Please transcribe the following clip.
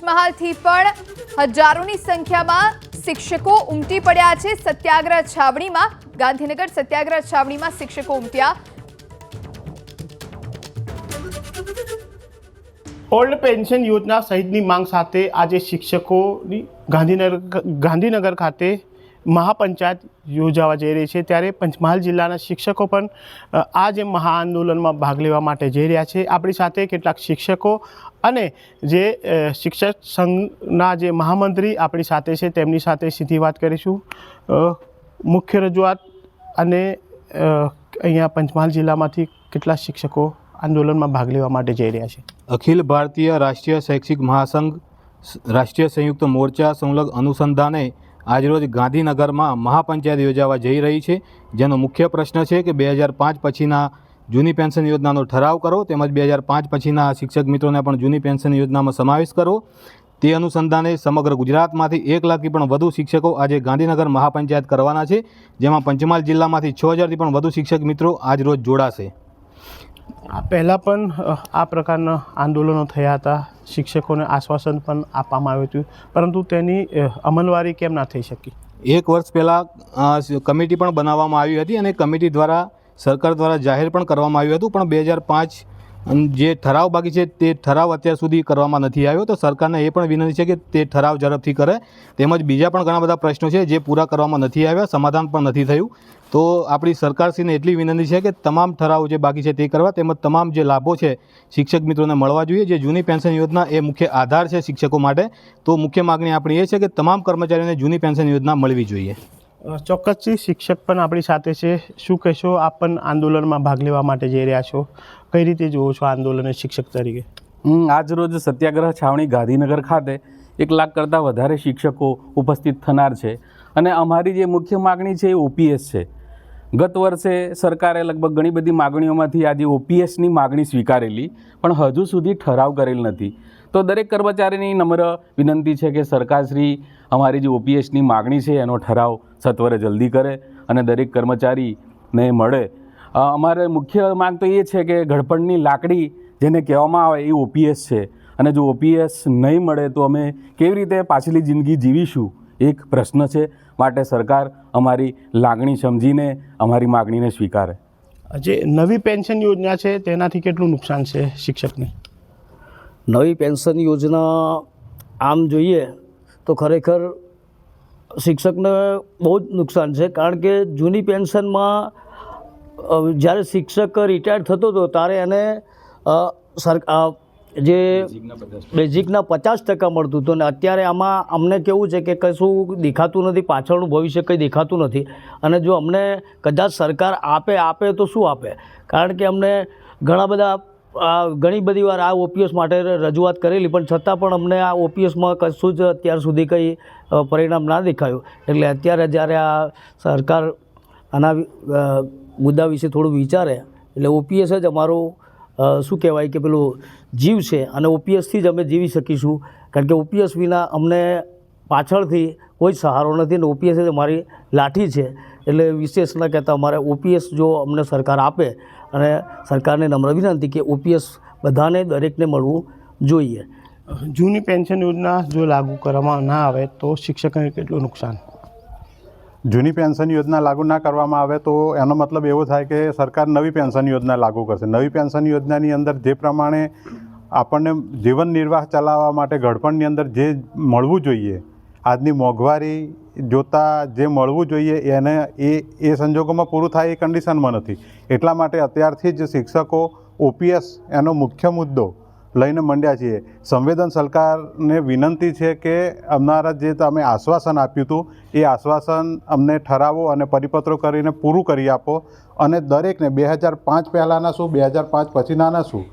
પંચમહાલથી પણ હજારોની સંખ્યામાં શિક્ષકો ઉમટી પડ્યા છે. સત્યાગ્રહ છાવણીમાં, ગાંધીનગર સત્યાગ્રહ છાવણીમાં શિક્ષકો ઉમટ્યા. ઓલ્ડ પેન્શન યોજના સહિતની માંગ સાથે આજે શિક્ષકોની ગાંધીનગર ગાંધીનગર ખાતે મહાપંચાયત યોજાવા જઈ રહી છે. ત્યારે પંચમહાલ જિલ્લાના શિક્ષકો પણ આ જે મહાઆંદોલનમાં ભાગ લેવા માટે જઈ રહ્યા છે. આપણી સાથે કેટલાક શિક્ષકો અને જે શિક્ષક સંઘના જે મહામંત્રી આપણી સાથે છે, તેમની સાથે સીધી વાત કરીશું. મુખ્ય રજૂઆત અને અહીંયા પંચમહાલ જિલ્લામાંથી કેટલા શિક્ષકો આંદોલનમાં ભાગ લેવા માટે જઈ રહ્યા છે? અખિલ ભારતીય રાષ્ટ્રીય શૈક્ષિક મહાસંઘ, રાષ્ટ્રીય સંયુક્ત મોરચા સંલગ્ન અનુસંધાને આજરોજ ગાંધીનગરમાં મહાપંચાયત યોજાવા જઈ રહી છે. જેનો મુખ્ય પ્રશ્ન છે કે બે હજાર પાંચ પછીના જૂની પેન્શન યોજનાનો ઠરાવ કરો તેમજ બે હજાર પાંચ પછીના શિક્ષક મિત્રોને પણ જૂની પેન્શન યોજનામાં સમાવેશ કરો. તે અનુસંધાને સમગ્ર ગુજરાતમાંથી એક લાખથી પણ વધુ શિક્ષકો આજે ગાંધીનગર મહાપંચાયત કરવાના છે, જેમાં પંચમહાલ જિલ્લામાંથી છ હજારથી પણ વધુ શિક્ષક મિત્રો આજ રોજ જોડાશે. પહેલાં પણ આ પ્રકારના આંદોલનો થયા હતા. શિક્ષકોને આશ્વાસન પણ આપવામાં આવ્યું હતું. પરંતુ તેની અમલવારી કેમ ના થઈ શકી? એક વર્ષ પહેલાં કમિટી પણ બનાવવામાં આવી હતી અને કમિટી દ્વારા, સરકાર દ્વારા જાહેર પણ કરવામાં આવ્યું હતું. પણ બે હજાર પાંચ જે ઠરાવ બાકી છે તે ઠરાવ અત્યાર સુધી કરવામાં નથી આવ્યો. તો સરકારને એ પણ વિનંતી છે કે તે ઠરાવ ઝડપથી કરે. તેમજ બીજા પણ ઘણા બધા પ્રશ્નો છે જે પૂરા કરવામાં નથી આવ્યા, સમાધાન પણ નથી થયું. તો આપણી સરકારશ્રીને એટલી વિનંતી છે કે તમામ ઠરાવો જે બાકી છે તે કરવા. તેમજ તમામ જે લાભો છે શિક્ષક મિત્રોને મળવા જોઈએ. જે જૂની પેન્શન યોજના એ મુખ્ય આધાર છે શિક્ષકો માટે. તો મુખ્ય માગણી આપણી એ છે કે તમામ કર્મચારીઓને જૂની પેન્શન યોજના મળવી જોઈએ. ચોક્કસથી શિક્ષક પણ આપણી સાથે છે. શું કહેશો? આપ પણ આંદોલનમાં ભાગ લેવા માટે જઈ રહ્યા છો. કઈ રીતે જુઓ છો આંદોલન શિક્ષક તરીકે? આજ રોજ સત્યાગ્રહ છાવણી ગાંધીનગર ખાતે એક લાખ કરતાં વધારે શિક્ષકો ઉપસ્થિત થનાર છે. અને અમારી જે મુખ્ય માગણી છે એ ઓપીએસ છે. ગત વર્ષે સરકારે લગભગ ઘણી બધી માગણીઓમાંથી આજે ઓપીએસની માગણી સ્વીકારેલી, પણ હજુ સુધી ઠરાવ કરેલ નથી. તો દરેક કર્મચારીની નમ્ર વિનંતી છે કે સરકારશ્રી અમારી જે ઓપીએસની માગણી છે, એનો ઠરાવ સત્વરે જલ્દી કરે અને દરેક કર્મચારીને મળે. અમારે મુખ્ય માંગ તો એ છે કે ઘડપણની લાકડી જેને કહેવામાં આવે એ ઓપીએસ છે. અને જો ઓપીએસ નહીં મળે તો અમે કેવી રીતે પાછલી જિંદગી જીવીશું? એક પ્રશ્ન છે માટે સરકાર અમારી લાગણી સમજીને અમારી માગણીને સ્વીકારે. જે નવી પેન્શન યોજના છે તેનાથી કેટલું નુકસાન છે શિક્ષકને? નવી પેન્શન યોજના આમ જોઈએ તો ખરેખર શિક્ષકને બહુ જ નુકસાન છે કારણ કે જૂની પેન્શનમાં જ્યારે શિક્ષક રિટાયર થતો હતો ત્યારે એને સર જે બેઝિકના પચાસ ટકા. મળતું હતું અને અત્યારે આમાં અમને કેવું છે કે કશું દેખાતું નથી પાછળનું ભવિષ્ય કંઈ દેખાતું નથી. અને જો અમને કદાચ સરકાર આપે આપે તો શું આપે? કારણ કે અમને ઘણા બધા આ ઘણી બધી વાર આ ઓપીએસ માટે રજૂઆત કરેલી પણ છતાં પણ અમને આ ઓપીએસમાં કશું જ અત્યાર સુધી કંઈ પરિણામ ના દેખાયું. એટલે અત્યારે જ્યારે આ સરકાર આના મુદ્દા વિશે થોડું વિચારે એટલે ઓપીએસ જ અમારું શું કહેવાય કે પેલું જીવ છે અને ઓપીએસથી જ અમે જીવી શકીશું. કારણ કે ઓપીએસ વિના અમને પાછળથી કોઈ સહારો નથી અને ઓપીએસ એ મારી લાઠી છે. એટલે વિશેષ ન કહેતા અમારે ઓપીએસ જો અમને સરકાર આપે અને સરકારને નમ્ર વિનંતી કે ઓપીએસ બધાને દરેકને મળવું જોઈએ. જૂની પેન્શન યોજના જો લાગુ કરવામાં ના આવે તો શિક્ષકને કેટલું નુકસાન? જૂની પેન્શન યોજના લાગુ ના કરવામાં આવે તો એનો મતલબ એવો થાય કે સરકાર નવી પેન્શન યોજના લાગુ કરશે. નવી પેન્શન યોજનાની અંદર જે પ્રમાણે આપણને જીવન નિર્વાહ ચલાવવા માટે ઘડપણની અંદર જે મળવું જોઈએ, આજની મોંઘવારી જોતાં જે મળવું જોઈએ એને એ એ સંજોગોમાં પૂરું થાય એ કન્ડિશનમાં નથી. એટલા માટે અત્યારથી જ શિક્ષકો ઓપીએસ એનો મુખ્ય મુદ્દો લઈને મંડ્યા છીએ. સંવેદન સરકારને વિનંતી છે કે અમારા જે તમે આશ્વાસન આપ્યું હતું, એ આશ્વાસન અમને ઠરાવો અને પરિપત્રો કરીને પૂરું કરી આપો. અને દરેકને બે હજાર પાંચ પહેલાંના શું, બે હજાર પાંચ પછીનાના શું?